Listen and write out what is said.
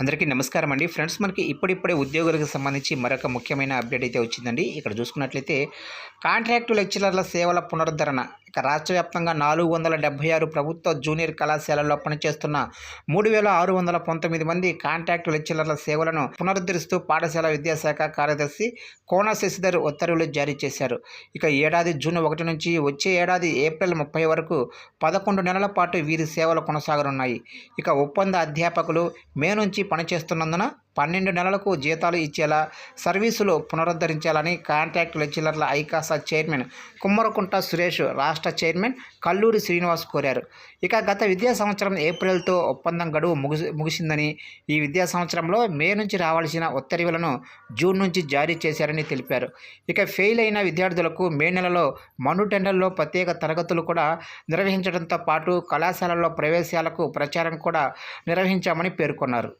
అందరికీ నమస్కారం అండి. ఫ్రెండ్స్ మనకి ఇప్పుడిప్పుడే ఉద్యోగులకు సంబంధించి మరొక ముఖ్యమైన అప్డేట్ అయితే వచ్చిందండి. ఇక్కడ చూసుకున్నట్లయితే కాంట్రాక్టు లెక్చరర్ల సేవల పునరుద్ధరణ రాష్ట్ర వ్యాప్తంగా నాలుగు వందల డెబ్బై ఆరు ప్రభుత్వ జూనియర్ కళాశాలల్లో పనిచేస్తున్న మూడు వేల ఆరు వందల పంతొమ్మిది మంది కాంట్రాక్టు లెక్చరర్ల సేవలను పునరుద్ధరిస్తూ పాఠశాల విద్యాశాఖ కార్యదర్శి కోన శశిధర్ ఉత్తర్వులు జారీ చేశారు. ఇక ఏడాది జూన్ ఒకటి నుంచి వచ్చే ఏడాది ఏప్రిల్ ముప్పై వరకు పదకొండు నెలల పాటు వీరి సేవలు కొనసాగనున్నాయి. ఇక ఒప్పంద అధ్యాపకులు మే నుంచి పనిచేస్తున్నందున పన్నెండు నెలలకు జీతాలు ఇచ్చేలా సర్వీసులు పునరుద్ధరించాలని కాంట్రాక్ట్ లెక్చరర్ల ఐకాసా చైర్మన్ కుమ్మరకుంట సురేష్ రాష్ట్ర చైర్మన్ కల్లూరి శ్రీనివాస్ కోరారు. ఇక గత విద్యా సంవత్సరం ఏప్రిల్తో ఒప్పందం గడువు ముగిసి ముగిసిందని ఈ విద్యా సంవత్సరంలో మే నుంచి రావాల్సిన ఉత్తర్వులను జూన్ నుంచి జారీ చేశారని తెలిపారు. ఇక ఫెయిల్ అయిన విద్యార్థులకు మే నెలలో మను టెండర్లో ప్రత్యేక తరగతులు కూడా నిర్వహించడంతో పాటు కళాశాలల్లో ప్రవేశాలకు ప్రచారం కూడా నిర్వహించామని పేర్కొన్నారు.